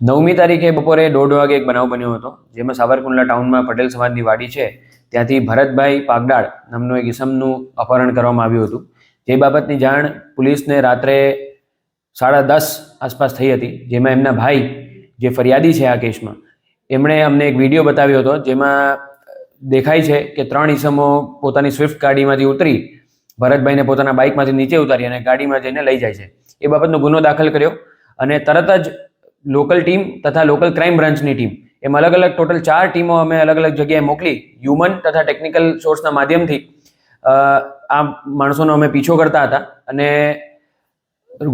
નવમી તારીખે બપોરે દોઢ વાગે એક બનાવ બન્યો હતો, જેમાં સાવરકુંડલા ટાઉનમાં પટેલ સમાજની વાડી છે. ત્યાંથી ભરતભાઈ પાગડાળ નામનો એક ઇસમનું અપહરણ કરવામાં આવ્યું હતું. જે બાબતની જાણ પોલીસને રાત્રે સાડા દસ આસપાસ થઈ હતી, જેમાં એમના ભાઈ જે ફરિયાદી છે આ કેસમાં, એમણે અમને એક વીડિયો બતાવ્યો હતો, જેમાં દેખાય છે કે ત્રણ ઈસમો પોતાની સ્વિફ્ટ ગાડીમાંથી ઉતરી ભરતભાઈને પોતાના બાઇકમાંથી નીચે ઉતારી અને ગાડીમાં જઈને લઈ જાય છે. એ બાબતનો ગુનો દાખલ કર્યો અને તરત જ લોકલ ટીમ તથા લોકલ ક્રાઇમ બ્રાન્ચની ટીમ. એમ અલગ અલગ ટોટલ ચાર ટીમો અમે અલગ અલગ જગ્યાએ મોકલી હ્યુમન તથા ટેકનિકલ સોર્સના માધ્યમથી. આ માણસોનો અમે પીછો કરતા હતા અને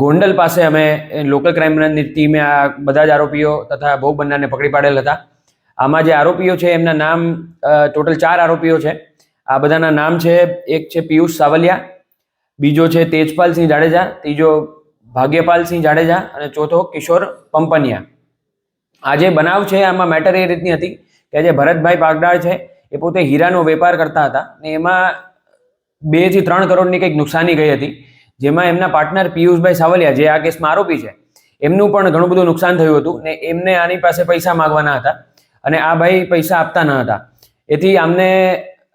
ગોંડલ પાસે અમે લોકલ ક્રાઇમ બ્રાન્ચની ટીમે આ બધા જ આરોપીઓ તથા ભોગ બનનારને પકડી પાડેલ હતા. આમાં જે આરોપીઓ છે એમના નામ ટોટલ ચાર આરોપીઓ છે. આ બધાના નામ છે, એક છે પિયુષ સાવલિયા, બીજો છે તેજપાલસિંહ જાડેજા, ત્રીજો ભાગ્યપાલસિંહ જાડેજા અને ચોથો કિશોર પંપનિયા. આ જે બનાવ છે, આમાં મેટર એ રીતની હતી કે જે ભરતભાઈ પાગડાળ છે, એ પોતે હીરાનો વેપાર કરતા હતા ને એમાં બેથી ત્રણ કરોડની કંઈક નુકસાની ગઈ હતી. જેમાં એમના પાર્ટનર પિયુષભાઈ સાવલિયા, જે આ કેસમાં આરોપી છે, એમનું પણ ઘણું બધું નુકસાન થયું હતું ને એમને આની પાસે પૈસા માગવાના હતા અને આ ભાઈ પૈસા આપતા ન હતા. એથી આમને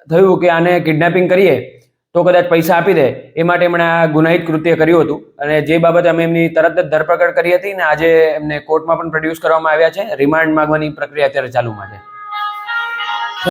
થયું કે આને કિડનેપિંગ કરીએ તો કદાચ પૈસા આપી દે. એ માટે એમણે આ ગુનાહિત કૃત્ય કર્યું હતું. અને જે બાબતે અમે એમની તરત જ ધરપકડ કરી હતી ને આજે એમને કોર્ટમાં પણ પ્રોડ્યુસ કરવામાં આવ્યા છે. રિમાન્ડ માંગવાની પ્રક્રિયા અત્યારે ચાલુમાં છે.